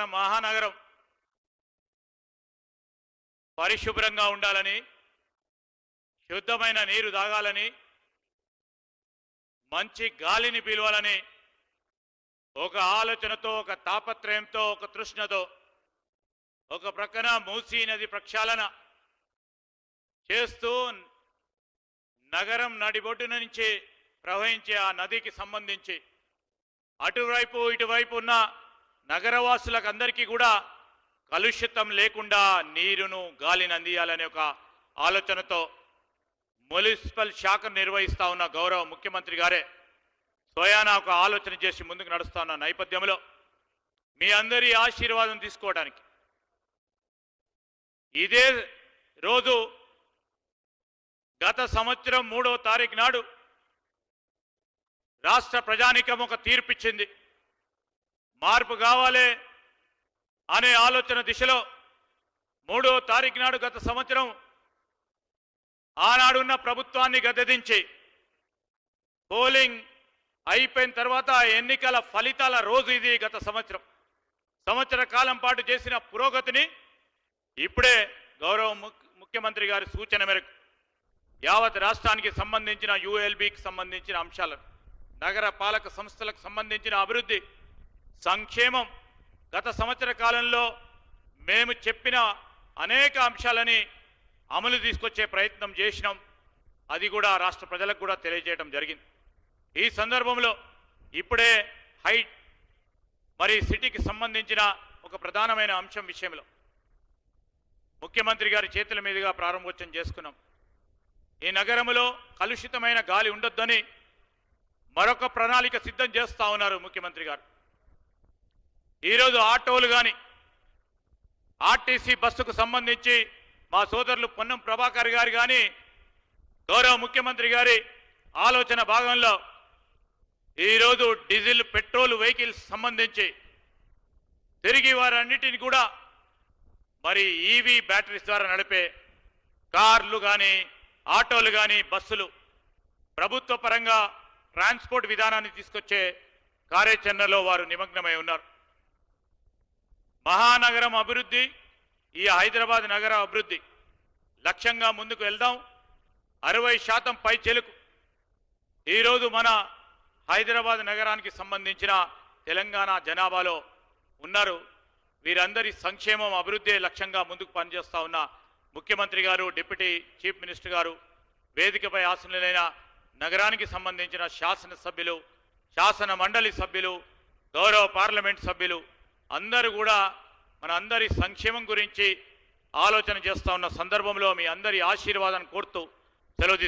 మన మహానగరం పరిశుభ్రంగా ఉండాలని శుద్ధమైన నీరు తాగాలని మంచి గాలిని పీలవాలని ఒక ఆలోచనతో ఒక తాపత్రయంతో ఒక తృష్ణతో ఒక ప్రక్కన మూసీ నది ప్రక్షాళన చేస్తూ నగరం నడిబొడ్డు నుంచి ప్రవహించే ఆ నదికి సంబంధించి అటువైపు ఇటువైపు ఉన్న నగరవాసులకు అందరికీ కూడా కలుషితం లేకుండా నీరును గాలిని అందియాలనే ఒక ఆలోచనతో మున్సిపల్ శాఖను నిర్వహిస్తా ఉన్న గౌరవ ముఖ్యమంత్రి గారే స్వయానా ఒక ఆలోచన చేసి ముందుకు నడుస్తా ఉన్న నేపథ్యంలో మీ అందరి ఆశీర్వాదం తీసుకోవడానికి ఇదే రోజు గత సంవత్సరం మూడో తారీఖు నాడు రాష్ట్ర ప్రజానికం ఒక తీర్పిచ్చింది. మార్పు కావాలి అనే ఆలోచన దిశలో మూడో తారీఖు నాడు గత సంవత్సరం ఆనాడున్న ప్రభుత్వాన్ని గద్దెదించి పోలింగ్ అయిపోయిన తర్వాత ఎన్నికల ఫలితాల రోజు ఇది గత సంవత్సరం. సంవత్సర కాలం పాటు చేసిన పురోగతిని ఇప్పుడే గౌరవ ముఖ్యమంత్రి గారి సూచన మేరకు యావత్ రాష్ట్రానికి సంబంధించిన యుఎల్బికి సంబంధించిన అంశాలను నగర పాలక సంస్థలకు సంబంధించిన అభివృద్ధి సంక్షేమం గత సంవత్సర కాలంలో మేము చెప్పిన అనేక అంశాలని అమలు తీసుకొచ్చే ప్రయత్నం చేసినాం. అది కూడా రాష్ట్ర ప్రజలకు కూడా తెలియజేయడం జరిగింది. ఈ సందర్భంలో ఇప్పుడే హైట్ మరి సిటీకి సంబంధించిన ఒక ప్రధానమైన అంశం విషయంలో ముఖ్యమంత్రి గారి చేతుల మీదుగా ప్రారంభోత్సవం చేసుకున్నాం. ఈ నగరంలో కలుషితమైన గాలి ఉండొద్దని మరొక ప్రణాళిక సిద్ధం చేస్తా ఉన్నారు ముఖ్యమంత్రి గారు. ఈరోజు ఆటోలు కానీ ఆర్టీసీ బస్సుకు సంబంధించి మా సోదరులు పొన్నం ప్రభాకర్ గారు కానీ గౌరవ ముఖ్యమంత్రి గారి ఆలోచన భాగంలో ఈరోజు డీజిల్ పెట్రోల్ వెహికల్స్ సంబంధించి తిరిగి వారన్నిటిని కూడా మరి ఈవీ బ్యాటరీస్ ద్వారా నడిపే కార్లు కానీ ఆటోలు కానీ బస్సులు ప్రభుత్వ పరంగా ట్రాన్స్పోర్ట్ విధానాన్ని తీసుకొచ్చే కార్యాచరణలో వారు నిమగ్నమై ఉన్నారు. మహానగరం అభివృద్ధి ఈ హైదరాబాద్ నగర అభివృద్ధి. లక్ష్యంగా ముందుకు వెళ్దాం. అరవై శాతం పై చెలుకు. ఈరోజు మన హైదరాబాద్ నగరానికి సంబంధించిన తెలంగాణ జనాభాలో ఉన్నారు. వీరందరి సంక్షేమం అభివృద్ధి లక్ష్యంగా ముందుకు పనిచేస్తూ ఉన్న ముఖ్యమంత్రి గారు డిప్యూటీ చీఫ్ మినిస్టర్ గారు వేదికపై ఆసనులైన నగరానికి సంబంధించిన శాసనసభ్యులు శాసన మండలి సభ్యులు గౌరవ పార్లమెంట్ సభ్యులు అందరూ కూడా మన అందరి సంక్షేమం గురించి ఆలోచన చేస్తూ ఉన్న సందర్భంలో మీ అందరి ఆశీర్వాదాన్ని కోరుతూ సెలవు